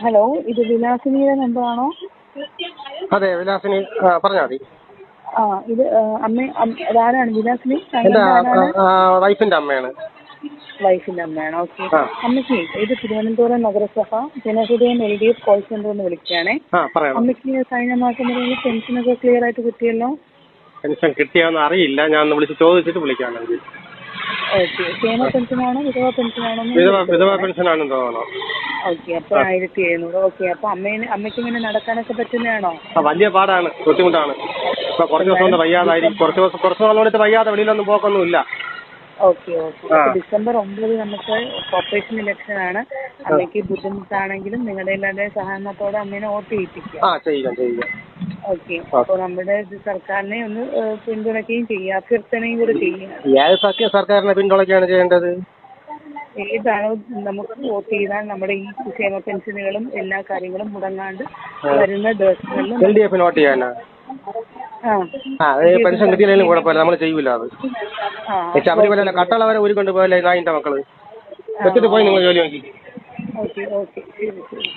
Hello ഇത് വിലാസിനിയുടെ നമ്പറാണോ അതെ വിലാസിനി പറഞ്ഞാൽ മതി. ആ ഇത് അമ്മ അം- ഇതാരാണ് വിലാസിനി? താങ്കളുടെ അമ്മയാണ്. വൈഫിന്റെ അമ്മയാണ് ഓക്കെ. അമ്മയ്ക്ക് ഇത് തിരുവനന്തപുരം നഗരസഭ ജനഹൃദയം L D F call centre എന്ന് വിളിക്കുകയാണേ. അമ്മയ്ക്ക് കഴിഞ്ഞ മാസം വരെ പെൻഷനൊക്കെ ക്ലിയർ ആയിട്ട് കിട്ടിയല്ലോ? പെൻഷൻ കിട്ടിയാന്ന് അറിയില്ല. ഞാൻ വിളിച്ച് ചോദിച്ചിട്ട് വിളിക്കാണ് ഓക്കെ. ക്ഷേമ പെൻഷനാണോ വിധവ പെൻഷനാണോ വിധവ വിധവ പെൻഷനാണെന്ന് തോന്നണം. ഓക്കെ അപ്പൊ ആയിരത്തി എഴുന്നൂറ് ഓക്കെ അപ്പൊ അമ്മേന് അമ്മയ്ക്ക് ഇങ്ങനെ നടക്കാനൊക്കെ പറ്റുന്നതാണോ? വലിയ പാടാണ് ബുദ്ധിമുട്ടാണ്. ഇപ്പൊ കുറച്ച് ദിവസം കൊണ്ട് വയ്യാതായിരിക്കും. കുറച്ച് ദിവസം കുറച്ച് നാൾ കൊണ്ടിട്ട് വയ്യാതെ വെളിയിലൊന്നും പോക്കൊന്നുമില്ല. Okay okay. ഡിസംബർ ഒമ്പത് നമുക്ക് കോർപ്പറേഷൻ ഇലക്ഷൻ ആണ്. അമ്മയ്ക്ക് ബുദ്ധിമുട്ടാണെങ്കിലും നിങ്ങളുടെ എല്ലാവരുടെ സഹകരണത്തോടെ അമ്മേനെ വോട്ട് ചെയ്യിപ്പിക്കുക ഓക്കെ അപ്പൊ നമ്മുടെ സർക്കാരിനെ ഒന്ന് പിന്തുണയ്ക്കുകയും ചെയ്യുക അഭ്യർത്ഥനയും കൂടെ ചെയ്യുക സർക്കാരിനെ പിന്തുണയ്ക്കുകയാണ് ചെയ്യേണ്ടത്. ഏതാണോ നമുക്ക് വോട്ട് ചെയ്താൽ നമ്മുടെ ഈ ക്ഷേമ പെൻഷനുകളും എല്ലാ കാര്യങ്ങളും മുടങ്ങാണ്ട് വരുന്ന ദിവസങ്ങളിൽ എൽ ഡി എഫിന് വോട്ട് ചെയ്യാനാ? ആ. പെൻഷൻ കിട്ടിയില്ലെങ്കിലും കുഴപ്പമില്ല നമ്മൾ ചെയ്യൂല അത്. ആ ശബരിമല കട്ടള വരെ നായിന്റെ മക്കൾ. വെച്ചിട്ട് പോയി നിങ്ങൾ ജോലി നോക്കി ഓക്കെ ഓക്കെ. ശരി ശരി.